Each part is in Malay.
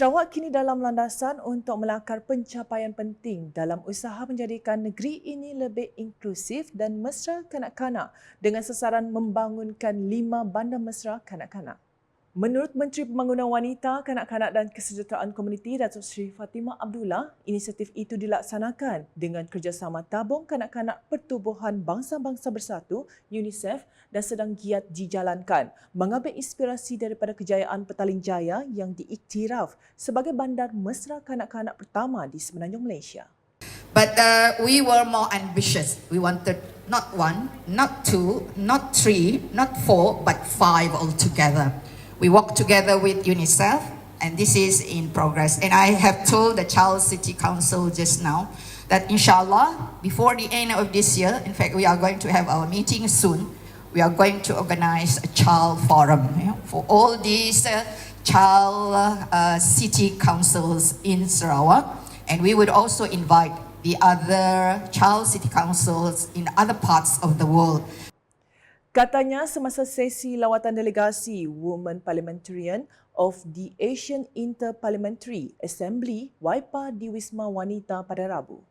Sarawak kini dalam landasan untuk melakar pencapaian penting dalam usaha menjadikan negeri ini lebih inklusif dan mesra kanak-kanak dengan sasaran membangunkan lima bandar mesra kanak-kanak. Menurut Menteri Pembangunan Wanita, Kanak-kanak dan Kesejahteraan Komuniti Datuk Seri Fatimah Abdullah, inisiatif itu dilaksanakan dengan kerjasama Tabung Kanak-kanak Pertubuhan Bangsa-Bangsa Bersatu UNICEF dan sedang giat dijalankan mengambil inspirasi daripada kejayaan Petaling Jaya yang diiktiraf sebagai bandar mesra kanak-kanak pertama di Semenanjung Malaysia. But uh, we were more ambitious. We wanted not one, not two, not three, not four, but five altogether. We work together with UNICEF, and this is in progress. And I have told the Child City Council just now that inshallah, before the end of this year, in fact, we are going to have our meeting soon. We are going to organize a child forum you know, for all these uh, child uh, city councils in Sarawak. And we would also invite the other child city councils in other parts of the world Katanya semasa sesi lawatan delegasi Women Parliamentarian of the Asian Interparliamentary Assembly WIPA di Wisma Wanita pada Rabu.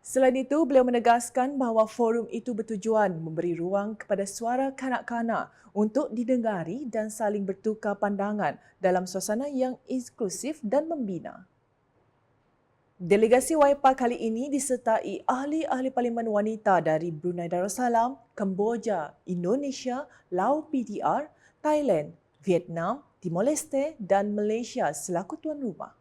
Selain itu, beliau menegaskan bahawa forum itu bertujuan memberi ruang kepada suara kanak-kanak untuk didengari dan saling bertukar pandangan dalam suasana yang inklusif dan membina. Delegasi WIPA kali ini disertai ahli-ahli parlimen wanita dari Brunei Darussalam, Kemboja, Indonesia, Laos PDR, Thailand, Vietnam, Timor Leste dan Malaysia selaku tuan rumah.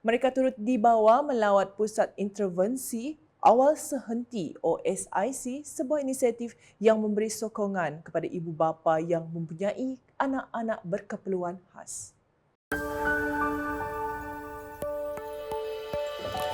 Mereka turut dibawa melawat Pusat Intervensi Awal Sehenti OSIC, sebuah inisiatif yang memberi sokongan kepada ibu bapa yang mempunyai anak-anak berkeperluan khas. Thank you.